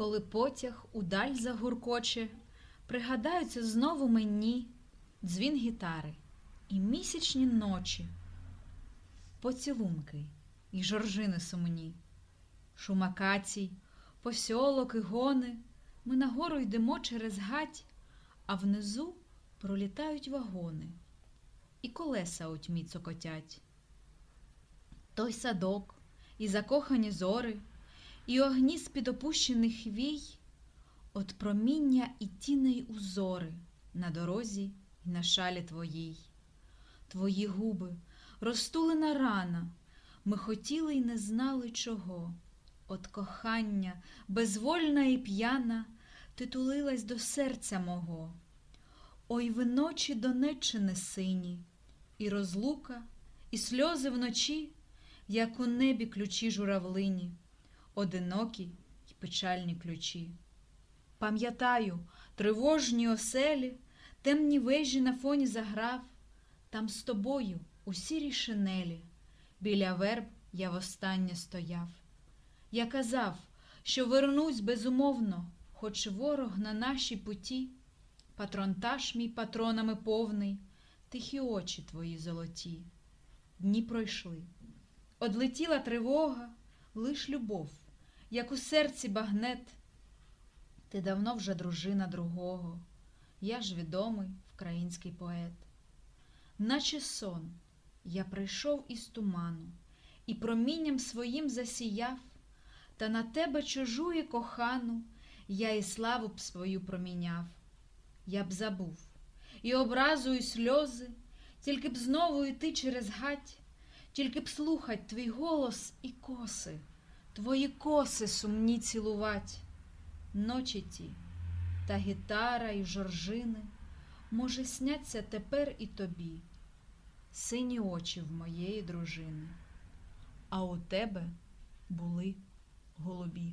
Коли потяг удаль загуркоче, пригадаються знову мені дзвін гітари і місячні ночі, поцілунки і жоржини сумні, шум акацій, посьолок і гони, ми нагору йдемо через гать, а внизу пролітають вагони, і колеса у тьмі цокотять. Той садок, і закохані зори, і огні з-під опущених вій, от проміння і тіней узори на дорозі і на шалі твоїй. Твої губи, розтулена рана, ми хотіли й не знали чого. От кохання, безвольна і п'яна, ти тулилась до серця мого. Ой, ви ночі Донеччини сині, і розлука, і сльози вночі, як у небі ключі журавлині, одинокі й печальні ключі. Пам'ятаю, тривожні оселі, темні вежі на фоні заграв, там з тобою у сірій шинелі, біля верб я востаннє стояв. Я казав, що вернусь безумовно, хоч ворог на нашій путі, патронтаж мій патронами повний, тихі очі твої золоті. Дні пройшли. Одлетіла тривога, лиш любов, як у серці багнет. Ти давно вже дружина другого, я ж відомий український поет. Наче сон, я прийшов із туману і промінням своїм засіяв, та на тебе чужу і кохану я і славу б свою проміняв. Я б забув і образу, і сльози, тільки б знову йти через гать, тільки б слухать твій голос і коси, твої коси сумні цілувать. Ночі ті, та гітара і жоржини, може, сняться тепер і тобі, сині очі в моєї дружини, а у тебе були голубі.